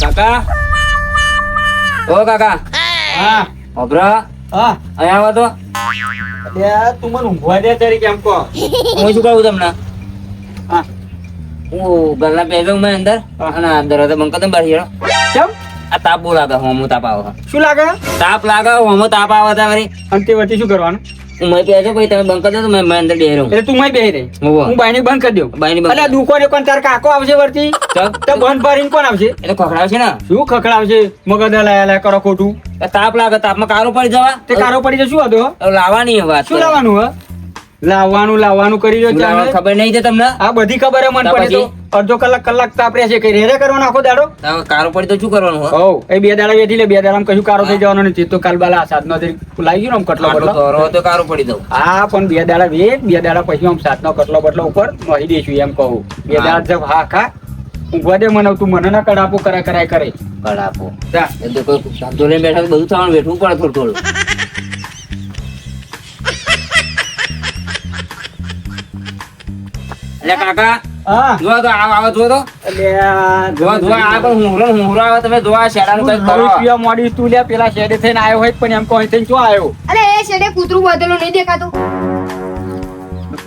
કાકા? ઓ કાકા. હા. અભરા હા. અહીંયા આવો તો. તું મને ઊંઘવા દે તારી કેમ કહો? હું શું કહું તમને? હા. હું ગલ્લા પહેલો મેં અંદર હા. અને અંદર હતો કરી દઉં બહાર હેરો. કેમ? આ તાપ બહુ લાગે હોમો તાપ આવે. શું લાગે? તાપ લાગે હોમો તાપ આવે તા વળી અને તે વચ્ચે શું કરવાનું? મેં પહેરજો પછી તમે બંધ કરી દો મેં મેં અંદર બેહી રહું. એટલે તું મય બેહી રહી. હું બાયણી બંધ કરી દઉં. બાયણી બંધ અલ્યા દુકાને કોણ? તાર કાકો આવશે વર્તી. તો? બંધ ભરીને કોણ આવશે? તો ને? શું ખખડાવશે? મગજ લાયા લાયા કરો ખોટું. તાપ લાગે તાપમાં કારો પડી જવા. તે કારો પડી જશે શું હતો લાવવાની વાત શું લાવવાનું હ? લાવવાનું લાવવાનું કરી રહ્યો ખબર નહીં છે તમને? આ બધી ખબર હે મને પડી તો. અડધો કલાક કલાક તાપરે છે કઈ રેરે કરવાનો આખો દાડો? કારો પડી તો શું કરવાનું હો? હો એ બે દાડા વેઠી લે બે દાડામાં કશું કારો થઈ જવાનો નથી. તો કાલ બાલા સાતનો થી લાવી ગયો ને કટલો બટલો. તો કારો પડી દઉં. હા પણ બે દાડા વે બે દાડા પછી આમ સાતનો કટલો બટલો ઉપર મોહી દઈશું એમ કહું. બે. દાડા જબ હા ખા ઊંઘવા દે મને તું મને ના કડાપો કરા કરાય કરે. કડાપો. જા. એ તો કોઈ સાંધો લઈને બેઠા બધું થવાનું બેઠવું પડે થોડું થોડું. એટલે કાકા. હા. તો આવ આવો જોવો તો. અલ્યા, જોવા જોવા આ પણ હુંહરો ને આવે તમે જોવા શેડાનું કંઈક કરો. નવી મોડી તું લે પેલા શેડે થઈને આવ્યો હોય પણ એમ કહો થઈને શું આવ્યો અરે એ શેડે કૂતરું બધેલું નહીં દેખાતું.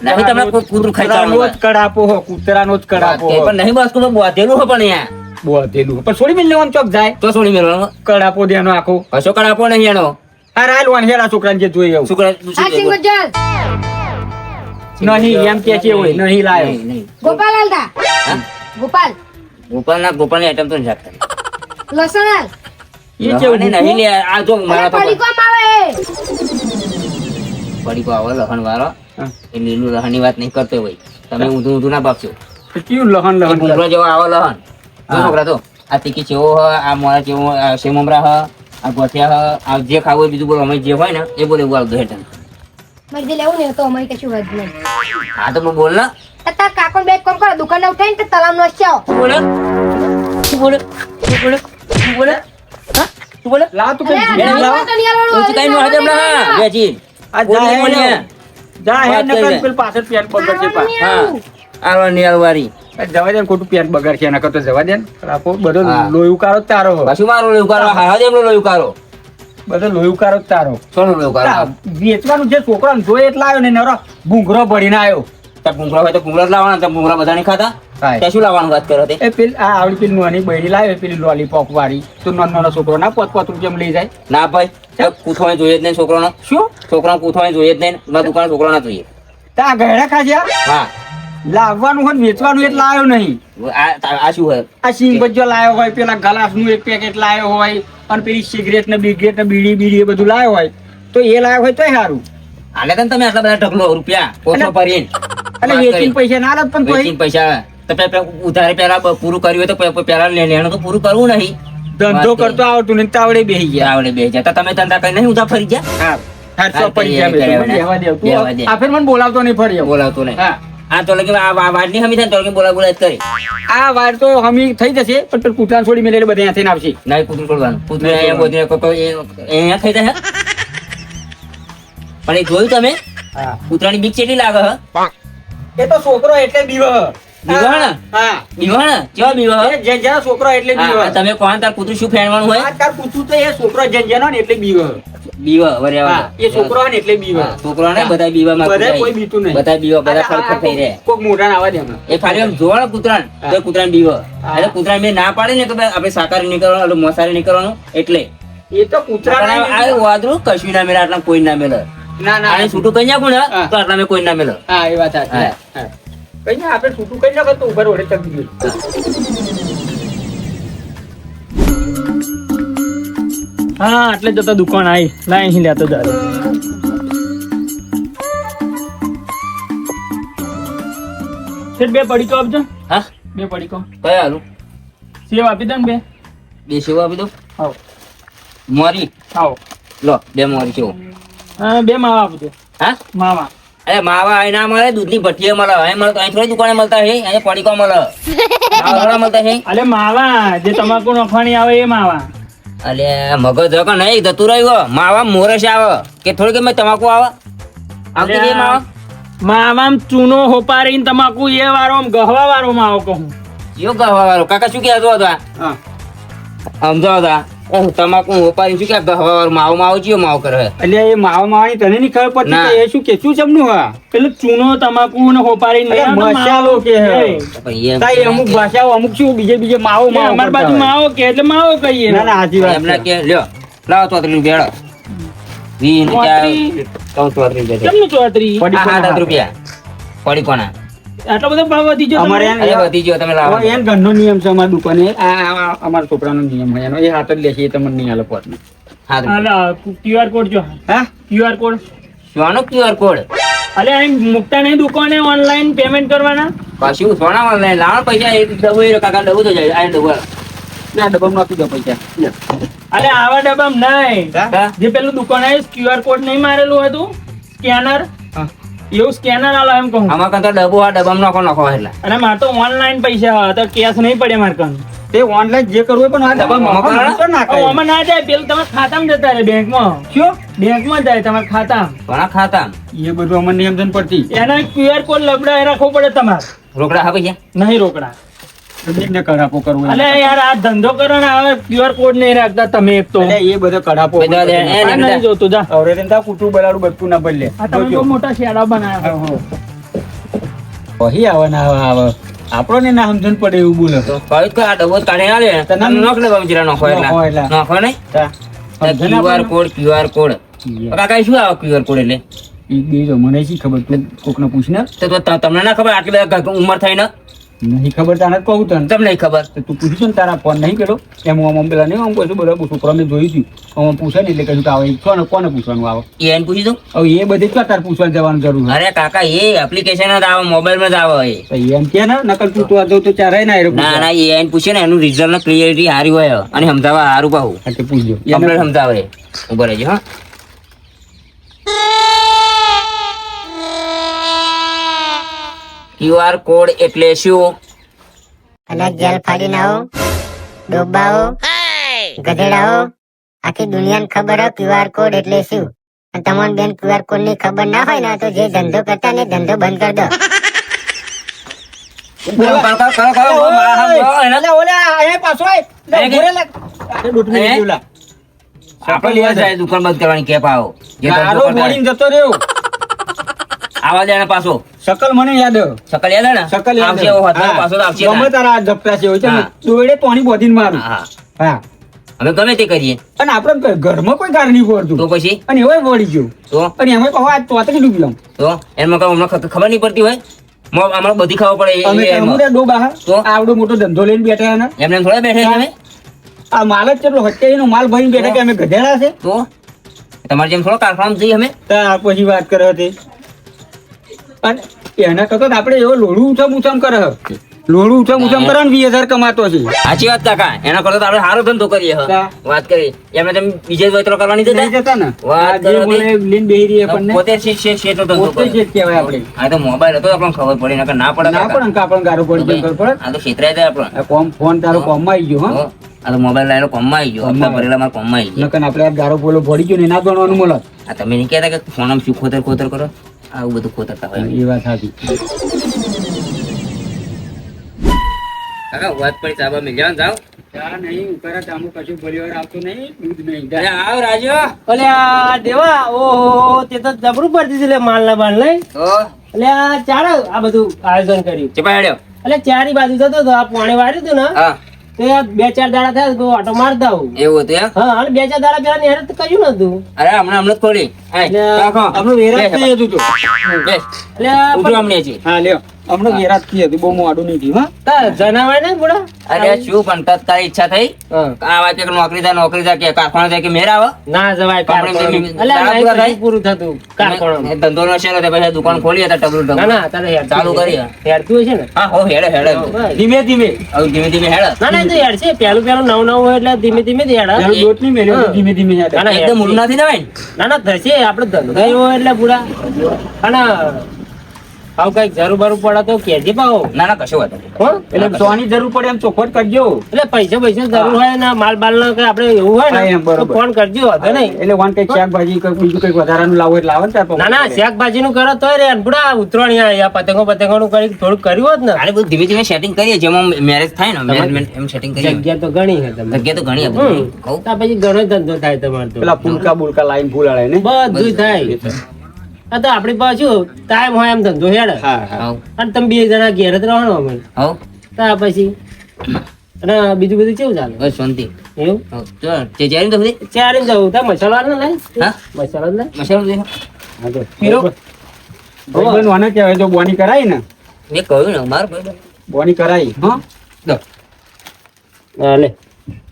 નહીં તમને કૂતરું ખાઈ જવાનું જ કડાપો હો કૂતરાનો જ કડાપો પણ નહીં બસ બોધેલું હોય પણ બોધેલું પણ છોડી મિલ ચોક જાય. તો છોડી મેળવાનું કડાપો દેનો આખો. કશો કડાપો નહીં એનો. આ રાયલ વાન હેડા છોકરાને જે જોઈએ એવું. નહીં એમ કે છે હોય નહીં લાયો. નહીં, નહીં. ગોપાલ હાલતા હા? ગોપાલ? ગોપાલના ગોપાલની આઈટમ તો નહીં રાખતા લસણ હાલ એ કેવું લહણ નહીં લે આ જો મારા તો પડી આવે. પડીકો આવો લહણ વાળો. એ લીલું લહણની વાત નહીં કરતો હોય. તમે ઊંધું ઊંધું ના બાપશો કેવું લહન લહણ લહન ભૂંગળો જેવો આવો લહણ છોકરા તો આ તીકી ચેવો હ આ મોરા ચેવો આ હ આ ગોઠિયા હ આ જે ખાવું હોય બીજું બોલો. અમે જે હોય ને એ બોલે એવું આવતું હેઠળ મારે જે લેવું ને તો અમારે કશું વાત નહીં. હા તો હું બોલ ને. તાર કાકો બે કામ કરો દુકાન ઉઠાઈને તે તલાવ નો શું બોલે. બોલે. બોલે. બોલે. હા? શું બોલે? લાવ તું કઈ લાવ તો કાંઈ નો હાથે હમણાં હા. બેચી આ જા હે. જા હે નકર પેલ પાછળ પેન્ટ બગડશે પા હા. આવું. આલો નિયાલવારી જવા દે ને ખોટું પેન્ટ બગડશે એના કરતા જવા દે ને. બધો. લોહી ઉકારો તારો. પાછું મારો લોહી ઉકારો હા હા એમનો લોહી ઉકારો બધો લોહી જ તારો. સોનું લોહી ઉકારો આ વેચવાનું જે છોકરો જોયે એટલા આવ્યો ને નરો ભૂંગરો ભરીને આવ્યો. ત્યાં ભૂંગળા હોય તો ભૂંગળા લાવવાના ત્યાં ભૂંગળા બધા નહીં ખાતા. ત્યાં શું લાવવાનું વાત કરો તે? એ પેલ આ આવડી પેલી નાની બૈરી લાવે પેલી લોલીપોપ વાળી. તો નાનો નાનો છોકરો ના પોત પોત રૂપિયા લઈ જાય? ના ભાઈ પૂછવાની જોઈએ જ નહીં છોકરાનો. શું? છોકરાને પૂછવાની જોઈએ જ નહીં મારા દુકાન છોકરો ના જોઈએ. ત્યાં ગયડા ખાજ્યા હા. લાવવાનું હોય વેચવાનું એટલે લાવ્યો નહીં. આ આ શું હોય? આ સિંગ બજો લાવ્યો હોય પેલા ગલાસનું એક પેકેટ લાવ્યો હોય અને પેલી સિગરેટ ને બિગરેટ ને બીડી બીડી એ બધું લાવ્યો હોય તો એ લાવ્યો હોય તોય સારું આલે તને તમે આટલા બધા ઢગલો રૂપિયા ઓછો ભરીને. અને વેચીને પૈસા ના આલત પણ વેચીને પૈસા તો ઉધારે પેલા પૂરું કર્યું હોય તો પેલા લેણું તો પૂરું કરવું નહીં. ધંધો કરતો આવડતું ને તાવડે બેહી ગયા. આવડે બે ગયા. તો તમે ધંધા કરી નહીં ઉધા ફરી ગયા? હા. બોલાવતો નહીં ફરી બોલાવતો નહીં. હા. આ તો લગી વાતની હમી થાય તો લગી બોલા બોલા કરી. આ વાર તો હમી થઈ જશે પણ પેલું કૂતરાને છોડી મેલે બધા અહીંયાથી આવશે. નહીં કૂતરું છોડવાનું. કૂતરું અહીંયા કો- કો- અહીંયા થઈ જાય પણ એ જોયું તમે? કૂતરાની બીક કેટલી લાગે હ? એ તો છોકરો એટલે બીવ બીવા ને? હા બીવા ને કેવા બીવા જે છોકરો એટલે બીવ. તમે કોણ તાર કૂતરું શું ફેરવાનું હોય? આ તાર કૂતરું તો એ છોકરો જન જનો ને એટલે બીવ. બીવા વરે એ છોકરો ને એટલે બીવ. છોકરો ને બધા બીવામાં બધા કોઈ બીતું નહીં. બધા બીવા બધા ખડખડ થઈ રહે. કોક મોઢા આવા દે એ ખાલી આમ જોવા કૂતરાને તો કૂતરાને બીવા. એટલે કૂતરા મેં ના પાડે ને કે આપણે એટલે માંસાહારી નીકળવાનું એટલે. એ તો કૂતરા આ વાદળું કશું ના મેળે આટલા કોઈ ના મેળે ના ના. આને છૂટું કઈ નાખું ને. તો આટલા મેં કોઈ ના મેળે હા એ વાત સાચી. હા. હા. કઈ ના આપણે છૂટું કઈ ચડી ગયું. હા એટલે જતો દુકાન આવી લાઈ અહીં લેતો જાય બે પડીકો આપજો. હા? બે પડીકો. કયા હાલું સેવ આપી દો ને બે. બે સેવ આપી દઉં? આવો. મોરી? આવો. લો બે મોરી સેવો. હા બે માવા આપજો હા? માવા. અરે માવા અહીં ના મળે દૂધની ભઠ્ઠીએ મળે. અહીં મળે અહીં થોડી દુકાને મળતા છે અહીં પડીકો મળે. મળતા છે અરે માવા જે તમાકુ નખવાની આવે એ માવા. અલે મગજ કે નહીં જતું રહ્યું માવા મોરસ આવે. કે થોડી કે તમાકુ આવે. આવતી રહી માવા? માવામ ચૂનો હોપારીને તમાકુ એ આમ ગહવા વાળો માવો કહું. યો ગહવા વાળો. કાકા શું કહેતો હતો આ? તમાકુ ઉપાડી શું કે હવા માવ માવો ચિયો માવો કરે એટલે એ માવ માવાની તને નહીં ખબર પડતી કે એ શું કે શું જમનું હા? એટલે ચૂનો તમાકુ ને હોપારી ને મસાલો કે તાઈ અમુક ભાષાઓ અમુક શું બીજે બીજે માવો માવો અમાર બાજુ. માવો કે એટલે માવો કહીએ. ના ના હાજી વાત એમને કે લ્યો લાવ તો તને બેડો વીન કે તો ચોત્રીસ? ચૌદ ચોત્રીસ રૂપિયા કેમનું ચોત્રી? પડી આ કોના સાત હાથે? રૂપિયા. પડી કોના? આટલો બધો ભાવ વધી ગયો અમારે એમ- વધી ગયો તમે લાવો. એમ ઘરનો નિયમ છે અમારી દુકાને. આ અમારા છોકરાનો નિયમ હોય એનો. એ હાથ જ લેશે એ તમને નહીં આલે પોતને. ક્યુઆર કોડ જો. હા? ક્યુઆર કોડ જોવાનો ક્યુઆર કોડ અલે અહીં મુકતા નહીં દુકાને ઓનલાઈન પેમેન્ટ કરવાના? પાછી સોના ઓનલાઈન લાવો પૈસા એક ડબો એ કાકા ડબો તો જાય આ ડબો હાલો. ના ડબ્બામાં નાખી દો પૈસા. અરે આવા ડબ્બામાં નહીં. જે પેલું દુકાને ક્યુઆર કોડ નહીં મારેલું હતું? સ્કેનર. એવું સ્કેનર આલો એમ કહું. આમાં કરતા ડબ્બો આ ડબ્બામાં નાખો નાખો એટલે. અને મારે તો ઓનલાઈન પૈસા તો કેશ નહીં પડે મારે કન તે ઓનલાઈન જે કરવું પણ આ ડબ્બામાં નાખો. આમાં ના જાય. પેલું તમારા ખાતામાં જતા રહે બેંકમાં. શું? બેંકમાં જાય તમારા ખાતામાં. ઘણા ખાતા એ બધું અમને નિયમ છે પડતી. એના ક્યુઆર કોડ લબડા રાખવો પડે તમારે. રોકડા હા પૈસા નહીં રોકડા. ને કડાપો કરવો અલે યાર આ ધંધો કરો ને હવે ક્યુઆર કોડ નહીં રાખતા તમે એક તો. એ બધો કડાપો બધા એ નહીં જોતું જા. હવે તેને તા કૂટું બલાડું બધું ના બદલે. આ તમે બહુ મોટા શેડા બનાવ્યા હો હા. કહી આવે ના આવે આપણો ને ના સમજણ પડે એવું બોલે. તો કહ્યું કે આ ડબો તાણે આલે? તને ના- તમે નોખ એટલે. નાખો નહીં? તા. ક્યુઆર કોડ ક્યુઆર કોડ કાકા શું આવે ક્યુઆર કોડ એટલે? ઈ બે મને શી ખબર? તું કોકને પૂછ ને તો તમને ના ખબર આટલી બધા ઉંમર થઈ ને નહીં ખબર તને કહું તને. તમને નહીં ખબર? તું પૂછ્યું ને તારા ફોન નહીં કર્યો? એમ હું આમ પેલા નહીં આમ કશું બધા છોકરા મેં જોયું હતું આમ પૂછે ને એટલે કશું આવે ને કોને પૂછવાનું આવે? એને પૂછી દઉં? હવે એ બધે ક્યાં તારે પૂછવા જવાનું જરૂર અરે કાકા એ એપ્લિકેશન જ આવે મોબાઈલમાં જ આવે એમ કે ને નકલ તું તું જવું તો ચારે ના ના ના એને પૂછે ને એનું રિઝલ્ટ ક્લિયરિટી સારી હોય અને સમજાવવા સારું પાવું એટલે પૂછજો. કમ્પ્લેટ સમજાવે. ઊભો રહેજો હા. ક્યુઆર કોડ એટલે શું? અને જેલ ફાડીને આવો ડોબાઓ ગધેડાઓ આખી દુનિયાને ખબર હોય ક્યુઆર કોડ એટલે શું. અને તમારે બેન ક્યુઆર કોડની ખબર ના હોય ને તો જે ધંધો કરતા ને ધંધો બંધ કરી દો. આપડે લેવા જાય દુકાન બંધ કરવાની કેપ આવો જતો રહ્યો. આવા દે પાછો. સકલ મને યાદ સકલ યાદ ને? શકલ યાદ આવશે એવો આવ્યો. પાછો આવશે ગમે તારા. આ છે હોય છે ને પાણી બોધીને મારું. હા. હા. અમે ગમે તે કરીએ. અને આપણે ઘરમાં કોઈ કાર નહીં પડતું તો પછી? અને એવો વળી ગયો. તો? અને એમાં કહો આ ચોતરી ડૂબી લઉં. તો? એમાં કહો અમને ખબર નહીં પડતી હોય? અમારે બધી ખાવા પડે અમે. અમુરે ડોબા તો? આવડો મોટો ધંધો લઈને બેઠા ને. એમને થોડા બેઠા અમે આ માલ જ કેટલો હત્યાનો માલ ભરીને બેઠા કે અમે ગધેડા છે? તો? તમારે જેમ થોડો કારખાના જઈએ અમે? તો પછી વાત કરે હતી. અને એના કરતા આપણે એવો લોડું ઉછમ ઉછમ કરે. લોડું ઉછમ ઉછમ કરે ને વીસ હજાર કમાતો છે. સાચી વાત કાકા. એના કરતા આપણે સારો ધંધો કરીએ વાત કરી. એમને તમે બીજે વેતરો કરવાની જતા જતા ને. વાત. લઈને બેહી રહી આપણને. પોતે છે છે તો ધંધો પોતે કરે. કહેવાય આપણે. આ તો મોબાઈલ હતો આપણને ખબર પડી નકર ના પડે ના. પણ આપણને ગારો પડી ખબર પડે આ તો ક્ષેત્રાય જાય આપણને. કોમ ફોન તારો કોમમાં આવી ગયો હા. આ તો મોબાઈલ લાયેલો કોમમાં આવી ગયો. હપ્તા ભરેલા મારા કોમમાં આવી ગયો. નકર આપણે ગારો બોલો ભરી ગયો ને ના ગણવાનું મળે. આ તમે નહીં કહેતા કે ફોનમાં શું ખોતર ખોતર કરો? આવું બધું ખોતરતા હોય એ વાત સાચી. કાકા વાત પડી ચાબા મિલ. જાઓ ને ચા નહીં ઉકારા ચામુ કશું ભરી આવતું નહીં દૂધ નહીં. અરે આવ રાજુ અલે દેવા ઓહો તે તો જબરું પડતી હતી લે માલ ના બાલ નહીં એટલે આ ચાર આ બધું આયોજન કર્યું. ચપા હેડ્યો એટલે ચારી બાજુ જતો તો આ પાણી વાર્યું હતું ને. હા. તો બે ચાર દાડા થયા ઓટો મારતા દઉં. એવું હતું હા અને બે ચાર દાડા પેલા નેહર તો કર્યું નતું. અરે હમણાં હમણાં થોડી. આપણું હતું. એટલે હા લ્યો. હમણાં ગેરાત કી હતી બહુ મોડું નહીં થયું હા. તા જનાવર ને બુડા અરે શું પણ તત્કાળ ઈચ્છા થઈ? આ વાત કે નોકરી જા નોકરી જા કે કારખાના જા કે મેરા આવે? ના જવાય કારખાના. અલે નહીં પૂરું થતું કારખાના. ધંધો નો શેર હતો પછી દુકાન ખોલી હતા ટબલું ના ના તારે ચાલુ કરી હેડતું છે ને? હા હો હેડે હેડે. ધીમે ધીમે. હવે ધીમે ધીમે હેડે. ના ના તો હેડ છે પેલું પેલું નવું નવું હોય એટલે ધીમે ધીમે હેડ. દોટ નહીં મેલ્યો ધીમે ધીમે હેડ. ના, ના, એકદમ મૂળ નથી જવાય ના? ના થશે આપણે ધંધો એટલે બુડા. અને આવું કંઈક જરૂર બરું પડે તો કેજે પાહો ના ના કશું વાત નહીં. એટલે સોની જરૂર પડે એમ ચોખવટ કરજો. એટલે પૈસા પૈસા જરૂર હોય ને માલ બાલ ના કઈ આપડે એવું હોય ને તો ફોન કરજો વાંધો નહીં. એટલે વાન કંઈક શાકભાજી કંઈક બીજું કંઈક વધારાનું લાવો એટલે લાવો ને ના ના શાકભાજી નું કરો તો રે અનપુડા ઉતરણ આ પતંગો પતંગો નું કરી થોડુંક કર્યું હોત ને. અરે બધું ધીમે ધીમે સેટિંગ કરીએ જેમાં મેરેજ થાય ને મેનેજમેન્ટ એમ સેટિંગ કરીએ. જગ્યા તો ઘણી છે તમે જગ્યા તો ઘણી. હતી કહું. પછી ઘણો ધંધો થાય તમારો પેલા ફૂલકા બુલકા લાઈન ફૂલાડે ને. બધું થાય. આ તો આપણી પાછું ટાઈમ હોય એમ ધંધો હેડે. હા હા. હવ. અને તમે બે જણા ઘેર જ રહો અમે. તા પછી. અને બીજું બધું કેવું ચાલે? બસ શાંતિ. એવું? જાય ને તો બધી ચારે જવું તા મસાલો ને લઈ હા? મસાલો જ લઈ મસાલો દેખો હા તો. પીરો. ભાઈબંધ વાને કહેવાય તો બોની કરાય ને. મેં કહ્યું ને માર ભાઈ બોની કરાય હા. લો. લે.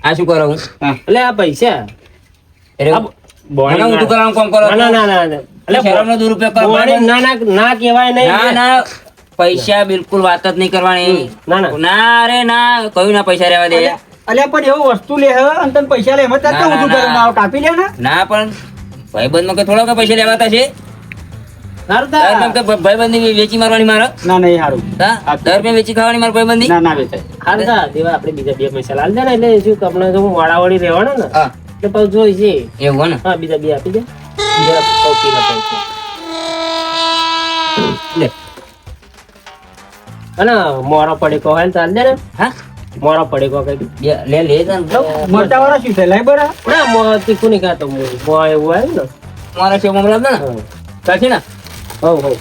આ શું કરો? હું. હા એટલે આ પૈસા અરે બોની હું મને કરાવું કોમ કરો? ના ના ના. એટલે દુરુપયોગ કરવાનો ના ના ના કહેવાય નહીં. ના ના પૈસા બિલકુલ વાત જ નહીં કરવાની. ના ના. ના રે ના કયું ના પૈસા રહેવા દે? અલ્યા પણ એવું વસ્તુ લે હે અને તને પૈસા લે એમાં તાર ના, ઊંધું ના, કરે ના. ના કાપી લે ને? ના પણ ભાઈબંધમાં થોડા કે પૈસા લેવાતા છે? ભાઈબંધની વેચી મારવાની મારો? ના નહીં સારું દર રૂપિયા વેચી ખાવાની મારા ભાઈબંધ ના ના વેચાય. સારું તા. દેવા આપણે બીજા બે પૈસા લાલ દે ને એટલે શું કે આપણે વાળાવાળી રહેવાનો ને? હા. એટલે પછી જોઈ છે એવું ને? હા બીજા બે આપી દે. બીજા પૌકીના પૈસા લે અને મોરો પડેકો હોય ને ચાલ ને. હા? મોરો પડેકો કઈ લે લે ને. મરતા વાળા શું થાય લાઈ બરા. ના મો તીખું નહીં ખાતો મો મો એવું આવ્યું ને. મારા છે મમરા ને? હા. ના ને? હવ હવ.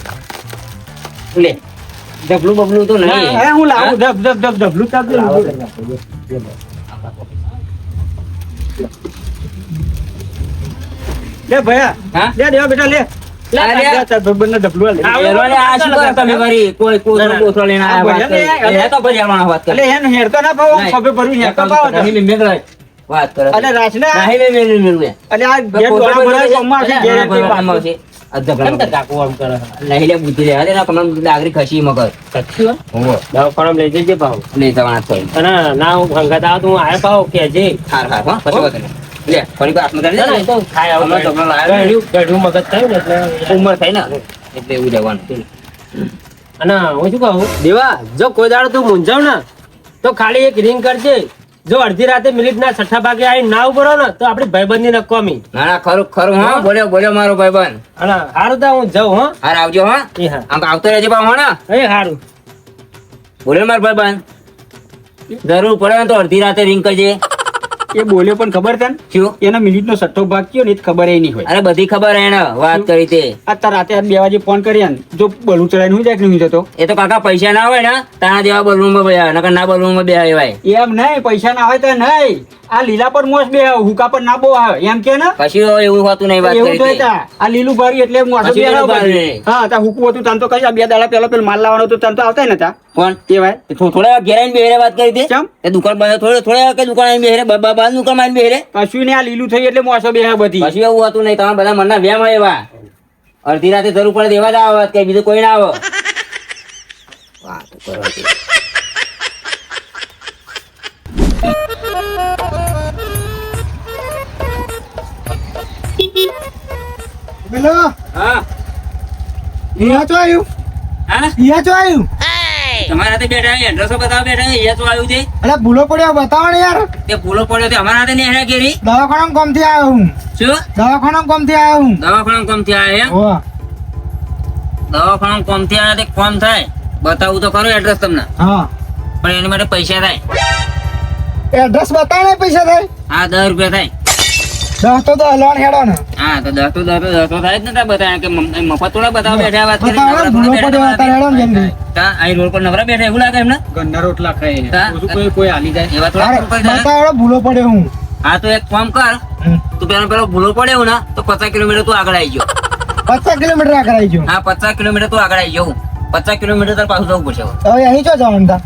લે ડબલું બબલું તો નહીં હે હું? લાવું ડબ ડબ ડબ ધબલું તાપ દે લે. ભયા. હા? લે દેવા બેટા લે. ડાગરી ખસી મગર લઈ જજે ભાવ લઈ જવાના ના હું ભંગાતા તો હું આયા ભાવ કે જે. હા પછી નહીં. લે ફરી ના, તો ખાય આવું તમને લાવ્યો ને. ગળ્યું ગળ્યું મગજ થયું ને એટલે ઉંમર થઈ ને? એટલે એવું રહેવાનું. અને હું શું કહું? દેવા જો કોઈ દાડો તું મૂંઝાવ ને તો ખાલી એક રિંગ કરજે. જો અડધી રાતે મિનિટ ના છઠ્ઠા ભાગે આવી ના ઊભો રહો ને તો આપડી ભાઈબંધી નકોમી ના ના ખરું ખરું હા બોલ્યો બોલ્યો મારો ભાઈબંધ. અને હારું તા હું જાઉં હા. હાર આવજો હા? આમ આવતો રહેજો હો ને? એ હારું. બોલ્યો મારો ભાઈબંધ. જરૂર પડે તો અડધી રાતે રિંગ કરજે. એ બોલ્યો પણ ખબર છે શું? એના મિનિટનો સટ્ટો ભાગ કયો ને ખબર એ નહીં હોય. અરે બધી ખબર એને વાત કરી તે. આ રાતે બે વાગે ફોન કરી ને જો બલૂન ચડાઈને હું જાય નહીં જતો? એ તો કાકા પૈસા ના હોય ને તારા જેવા બલૂનમાં બેહ્યા નકર ના બલૂનમાં બેહાય એમ નહીં પૈસા ના હોય તો નહીં. આ લીલા પર મોસ બે હુકા પર ના બો આવે. એમ કે ને? પછી એવું હોતું નહીં વાત કરી તો. તે. આ લીલું ભરી એટલે મોસ બે. હા તા હુકું હતું તને તો કઈ આ બે દાડા પેલો પેલો માલ લાવવાનો હતો તને તો આવતા નતા. કોણ? કેવાય ભાઈ? થોડા વાર ઘેર આવીને બેહરે વાત કરી દે ચમ? એ દુકાન બંધ થોડે થોડા વાગે કે દુકાન આવીને બેહરે? બાબા બ- બાર દુકાન આવીને બેહરે? કશું ને આ લીલું થઈ એટલે મોસો બેહે બધી. પછી એવું હતું નહીં. તમારા બધા મનના વ્યામ હોય એવા. અડધી રાતે જરૂર પડે દેવા જ આવે કે બીજું કોઈ ના આવે. વાત કરો છો. હા. ઈયા તો આવ્યું હા? ઈયા તો આવ્યું તમારા હાથે બેઠા એડ્રેસો બતાવવા બેઠા છે, અહીંયા આવ્યું છે? અરે ભૂલો પડ્યો બતાવો ને યાર. તે ભૂલો પડ્યો તે અમારા હાથે નહીં દવાખાના કોમથી આવ્યો હું? શું? દવાખાના કોમથી આવ્યો હું? દવાખાના કોમથી દવાખાના કોમથી આયા તે કોમ થાય. બતાવું તો ખરું એડ્રેસ તમને. હા. પણ એની માટે પૈસા થાય. એડ્રેસ બતાવ પૈસા થાય. હા દસ રૂપિયા થાય. દસ તો હલવાન હેડો ને. હા તો દસ તો દસ તો દસ તો થાય જ ને બતાવ્યા કે મફત થોડા બતાવો બેઠા વાત કરી ભૂલો પડ્યો અત્યારે હેડો ને જલ્દી. તા અહીં રોડ પર નવરા બેઠા એવું લાગે એમને? ગન્ના રોટલા ખાય કોઈ કોઈ હાલી જાય. એવા થોડા અરે, પડે ભૂલો હું. હા તો એક ફોર્મ કર. તું પેલો પેલો ભૂલો પડે એવું ના તો પચાસ કિલોમીટર તું આગળ આવી ગયો પચાસ કિલોમીટર આગળ આવી ગયું હા પચાસ કિલોમીટર તું આગળ આવી જવું પચાસ કિલોમીટર તાર પાછું જવું પડશે હવે. અહીં ચો જવાનું તા?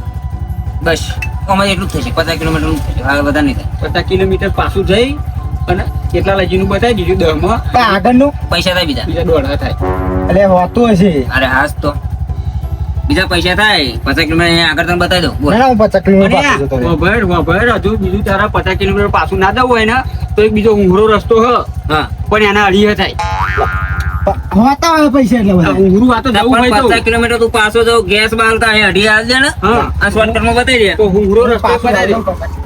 બસ. અમારે એટલું જ થશે પચાસ કિલોમીટર થશે. હા વધારે નહીં થાય. પચાસ કિલોમીટર પાછું જઈ અને કેટલા લજીનું બતાવી દીધું? દહમાં પણ આગળનું? પૈસા થાય બીજા? બીજા દોઢા થાય. એટલે હોતું હશે. અરે હાસ તો. બીજા પૈસા થાય. પચાસ કિલોમીટર આગળ તમે બતાવી દો ના, હું પચાસ કિલોમીટર વભર હજુ બીજું તારા પચાસ કિલોમીટર પાછું ના દઉં હોય ને તો એક બીજો ઊંઘરો રસ્તો હ. હા. પણ એના અડીએ થાય. હોતા હોય પૈસા એટલે બધા. ઊંઘરું આ તો જવું હોય તો. પચાસ કિલોમીટર તું પાછો જાવ ગેસ બાલતા અહીં અઢી હાલ દે ને. આ આ શોર્ટકટમાં બતાવી દે. તો ઊંઘરો રસ્તો બતાવી દે.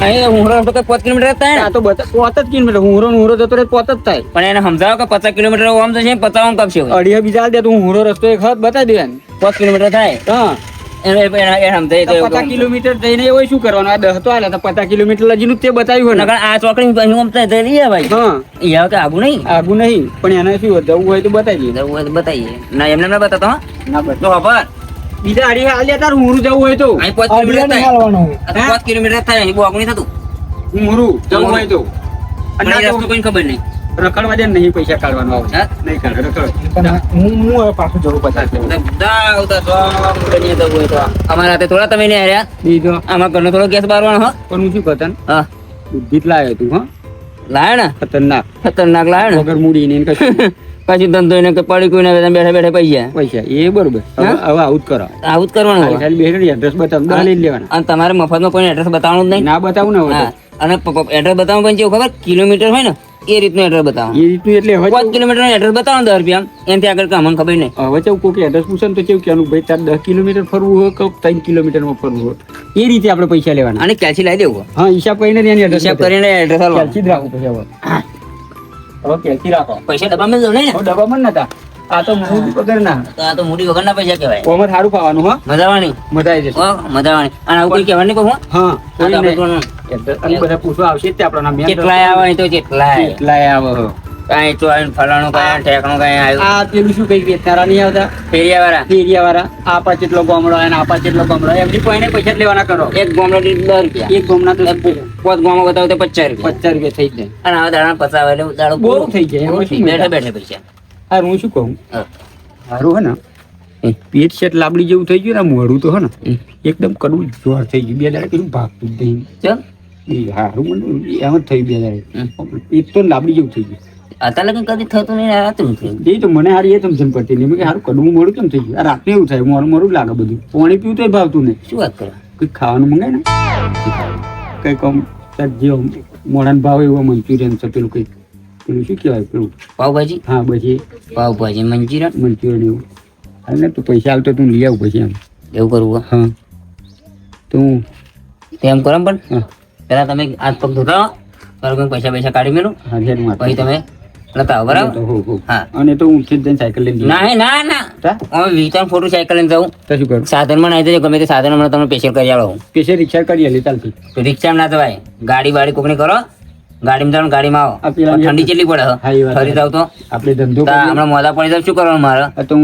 અહીં ઊંઘરો રસ્તો તો પાંચ કિલોમીટર થાય આ ને તો બતા- પોત જ કિલોમીટર. ઊંઘરો ને જતો રહે પોત જ થાય. પણ એને સમજાવો કે પચાસ કિલોમીટર તો છે પચાસ ઓમ કપશે. અઢીએ બીજા દે તો ઊંઘરો રસ્તો એક હાથ બતાવી દેવાનો પાંચ કિલોમીટર થાય. હા. એવું પચાસ કિલોમીટર જઈને એ શું કરવાનું? આ દસ તો હાલે તો પચાસ કિલોમીટર લગીનું તે બતાવ્યું હોય આ ચોકડી ભાઈ. હા. કે આગું નહીં. આગું નહીં પણ એને શું જવું હોય તો બતાવી દઈએ. જવું હોય તો બતાવીએ. ના એમને ના બતાતો હા. ના બતાવ. ખબર. બીજા અઢી હાલ તાર ઊંઘરું જવું હોય તો. અહીં પાંચ કિલોમીટર નહીં થાય. પાંચ કિલોમીટર થાય અહીં બોગણી થતું હું થતું. જવું હોય તો. અને રસ્તો કોઈ ખબર નહીં. રખડવા દે નહીં પૈસા કાઢવાનું આવે. હા? નહીં કાઢે રખડ. હું હું પાછું જવું પચાસ આવતા સો મોઢે નહીં જવું હોય અમારા હાથે થોડા તમે નહીં હાર્યા. બીજો આમાં ઘરનો થોડો ગેસ બારવાનો હો. પણ હું શું કહેતા હા. બુદ્ધિ જ લાવ્યો તું હા. લાયો ને? ખતરનાક. ખતરનાક લાયો ને? વગર મૂડી ને કશું. પછી ધંધો એને કે પડી કોઈને બેઠા બેઠા પૈસા. પૈસા એ બરોબર. હવે? આવું જ કરો. આવું જ કરવાનું ખાલી હોય. એડ્રેસ બતાવ લઈ લેવાના. અને તમારે મફતમાં કોઈ એડ્રેસ બતાવવાનું જ નહીં? ના બતાવું ને. અને એડ્રેસ બતાવવાનું પણ કેવું ખબર? કિલોમીટર હોય ને એ રીતનું એડ્રેસ બતાવો એ રીતનું એટલે હવે પાંચ કિલોમીટર એડ્રેસ બતાવો દસ રૂપિયા. એનાથી આગળ કામ ખબર નહીં. હવે ચેવું કોઈક એડ્રેસ પૂછે ને તો કેવું કહેવાનું ભાઈ તાર દસ કિલોમીટર ફરવું હોય કે ત્રણ કિલોમીટરમાં ફરવું હોય? એ રીતે આપણે પૈસા લેવાના. અને ક્યાંથી લાવી દેવું. હા હિસાબ કરીને એની એડ્રેસ હિસાબ કરીને એડ્રેસ ક્યાંથી જ રાખવું પછી હવે. હવે ક્યાંથી રાખો? પૈસા ડબ્બામાં જ નહીં ને? ડબ્બામાં નતા. આ તો મૂડી વગર ના આ તો મૂડી વગરના પૈસા કહેવાય. કોમર સારું ખાવાનું હા. મજાવાની? મજા આવી જશે. ઓ મજાવાણી અને આવું કોઈ કહેવાનું કહું હા? આ કોઈ બધા પૂછવા આવશે તે આપણા નામ. કેટલાય આવે તો કેટલાય. કેટલાય આવે. કાંઈ તો ફલાણું કાંઈ ઠેકણું કાંઈ આવ્યું આ પેલું શું કઈ વેચનારા નહીં આવતા? ફેરિયા વાળા ફેરિયા વાળા આ પાંચ એટલો ગોમડો અને આપા જેટલો ગોમડો એમની કોઈને પૈસા લેવાના કરો. એક ગોમડો દીઠ દસ રૂપિયા. એક ગોમડા તો પોત ગામમાં બતાવો તો પચાસ રૂપિયા. પચાસ રૂપિયા થઈ જાય. અને આ દાણા પચાવ એટલે દાડો બહુ થઈ જાય, બેઠા બેઠા પૈસા હા હું શું કહું? સારું હે ને? પેટ શેટ લાબડી જેવું થઈ ગયું ને મોડું તો હે ને એકદમ કડવું જોર થઈ ગયું. બે દાડે કીધું ભાગતું જ નહીં. ચલ સારું મને એમ જ થયું બે દાડે. એક તો લાબડી જેવું થઈ ગયું. અત્યારે લગન કદી થતું નહીં આ રાતું એ તો મને હારી એ સમજણ પડતી. નહીં કે હારું કડવું મોડું કેમ થઈ ગયું? આ રાત્રે એવું થાય મોરું મોરું લાગે બધું. પાણી પીવું તો ભાવતું નહીં. શું વાત કરો? કંઈક ખાવાનું મંગાય ને? કંઈક આમ જે મોડાન ભાવ એવો મંચુરિયન છે પેલું કંઈક પેલું શું કહેવાય પેલું? પાવભાજી હા પછી? પાવભાજી મંચુરિયન? મંચુરિયન એવું. હાલ ને તું પૈસા આવતો તું લઈ આવું પછી એમ. એવું કરવું હા? તો એમ કરો પણ? પહેલાં પેલા તમે હાથ પગ ધોતા પૈસા પૈસા કાઢી મેળો પછી તમે લેતા બરાબર? હો અને તો હું ઉઠી જઈને સાયકલ લઈને. ના ના ના? અમે વિચાર ફોટો સાયકલ લઈને જાઉં. તો શું કરું? સાધનમાં નાઈ જજો ગમે તે સાધન તમને તમે સ્પેશિયલ કરી આવો. હું રિક્ષા કરી આલી ચાલતી તો રિક્ષામાં ના જવાય. ગાડી વાડી કોકની કરો. ગાડીમાં ને ગાડીમાં આવો. ઠંડી કેટલી પડે ફરી જાવ તો. આપણે ધંધો હમણાં મોડા પડી જાવ શું કરવાનું મારે? તું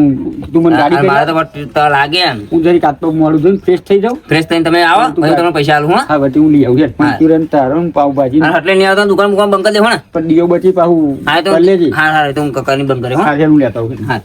તો મને ગાડી મારે તો તો લાગે એમ. હું જરી કાતો મોડું જોઈને ફ્રેશ થઈ જાઉં. ફ્રેશ થઈને તમે આવો પછી તમને પૈસા આલું હા. હા વટી હું લઈ આવું. મંચુરિયન તારો પાવભાજી એટલે નહીં આવતા દુકાન બુકાન બંધ કરી દેવો ને. પણ ડીઓ બચી પાહું હા તો હા હા તો હું કકાની બંધ કર્યો હા. હું લેતા આવું. હા.